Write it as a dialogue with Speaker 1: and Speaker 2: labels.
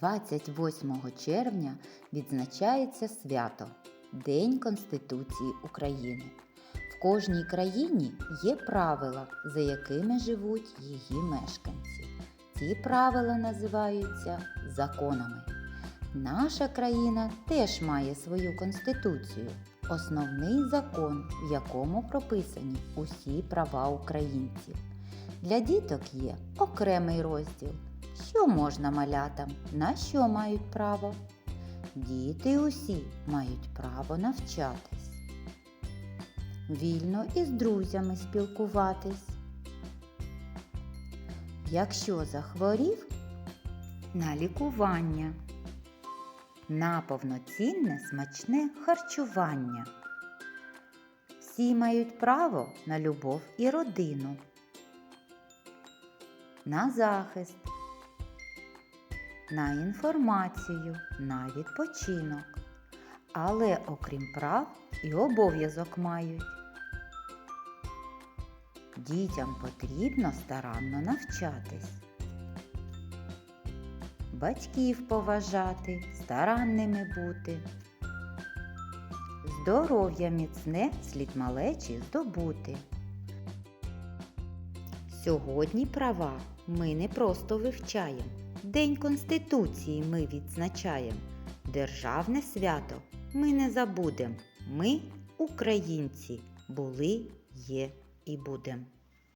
Speaker 1: 28 червня відзначається свято День Конституції України. В кожній країні є правила, за якими живуть її мешканці. Ці правила називаються законами. Наша країна теж має свою конституцію, основний закон, в якому прописані усі права українців. Для діток є окремий розділ. Що можна малятам, на що мають право? Діти усі мають право навчатись, вільно із друзями спілкуватись. Якщо захворів, на лікування, на повноцінне смачне харчування. Всі мають право на любов і родину, на захист, на інформацію, на відпочинок. Але окрім прав і обов'язок мають. Дітям потрібно старанно навчатись, батьків поважати, старанними бути. Здоров'я міцне слід малечі здобути. Сьогодні права ми не просто вивчаємо. День Конституції ми відзначаємо. Державне свято ми не забудем. Ми, українці, були, є і будем.